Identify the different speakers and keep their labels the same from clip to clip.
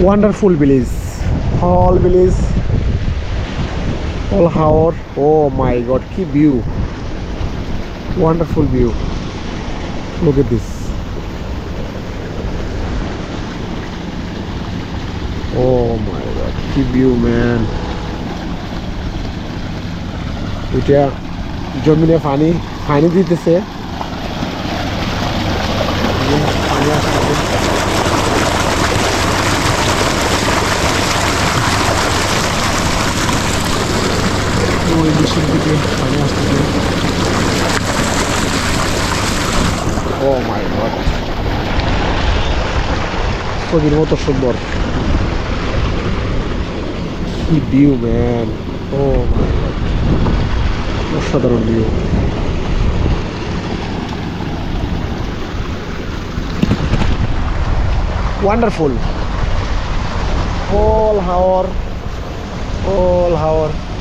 Speaker 1: wonderful village all village all hour oh my god কি view wonderful view look at this oh my god কি view man এটা জমিনে পানি পানি দিতেছে পানি আসতেছে ওই মেশিন থেকে পানি আসতেছে ও মাই গড ছবির মতো সুন্দর কি view man oh my God অসাধারণ view wonderful all hour. All hour.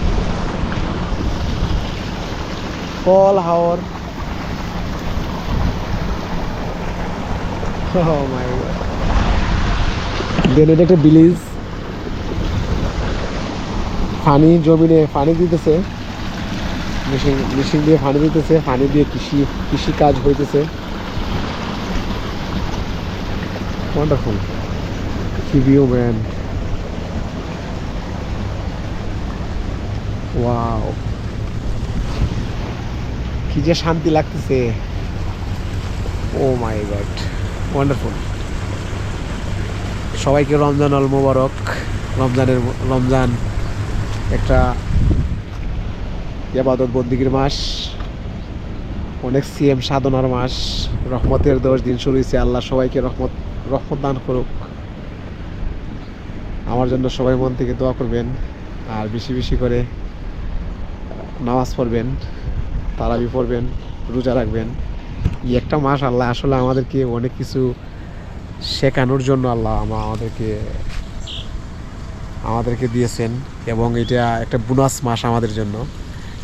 Speaker 1: Oh my god. Then এটা একটা ভিলেজ পানি জমিনে পানি দিতেছে। মেশিন মেশিন দিয়ে পানি দিতেছে। পানি দিয়ে কৃষি কৃষি কাজ হইতেছে। ওয়ান্ডারফুল ভিউ ম্যান ওয়াও কি যে শান্তি লাগতেছে। ও মাই গড ওয়ান্ডারফুল সবাইকে রমজান অল মোবারক। রমজানের, রমজান একটা ইবাদত বন্দিগির মাস। অনেক সিএম সাধনার মাস। রহমতের দশ দিন শুরু হয়েছে আল্লাহ সবাইকে রহমত রহমত দান করুক। আমার জন্য সবাই মন থেকে দোয়া করবেন। আর বেশি বেশি করে নামাজ পড়বেন। তারাবি পড়বেন, রোজা রাখবেন। এই একটা মাস আল্লাহ আসলে আমাদেরকে অনেক কিছু শেখানোর জন্য আল্লাহ আমা- আমাদেরকে আমাদেরকে দিয়েছেন এবং এটা একটা বোনাস মাস আমাদের জন্য।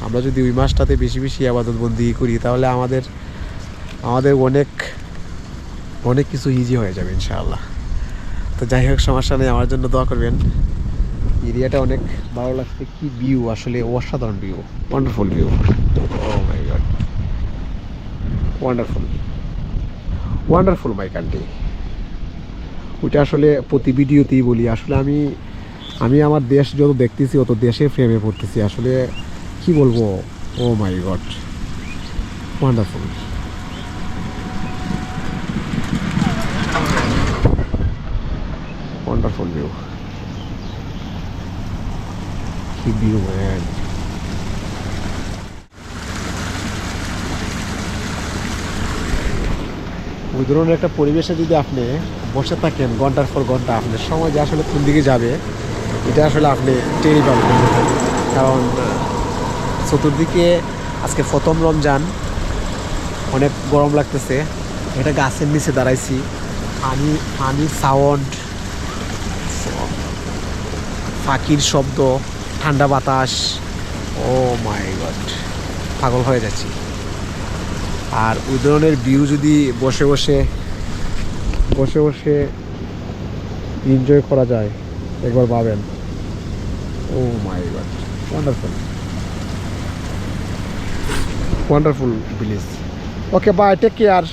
Speaker 1: আমরা যদি ওই মাসটাতে বেশি বেশি আবাদত বন্দি করি, তাহলে আমাদের আমাদের অনেক অনেক কিছু ইজি হয়ে যাবে ইনশাআল্লাহ। তো যাই হোক, সমস্যা নেই, আমার জন্য দোয়া করবেন। এরিয়াটা অনেক ভালো লাগছে। কি ভিউ আসলে অসাধারণ view wonderful view oh my God wonderful wonderful my country ওইটা আসলে প্রতি ভিডিওতেই বলি আসলে আমি আমি আমার দেশ যত দেখতেছি অত দেশে ফ্রেমে পড়তেছি। আসলে কি বলব? ও my God wonderful wonderful view কি ভিউ ম্যান ওই ধরনের একটা পরিবেশে যদি আপনি বসে থাকেন ঘণ্টার পর ঘণ্টা আপনার সময় যে আসলে কোন দিকে যাবে, এটা আসলে আপনি টেরই পাবেন। কারণ, চতুর্দিকে আজকে প্রথম রমজান, অনেক গরম লাগতেছে, এটা গাছের নিচে দাঁড়াইছি, পানি, পানির সাউন্ড পাখির শব্দ ঠান্ডা বাতাস। ও মাই গড, পাগল হয়ে যাচ্ছি। আর ধরনের ভিউ যদি বসে বসে বসে বসে এনজয় করা যায়, একবার ভাবেন। ও my God wonderful wonderful village okay bye take care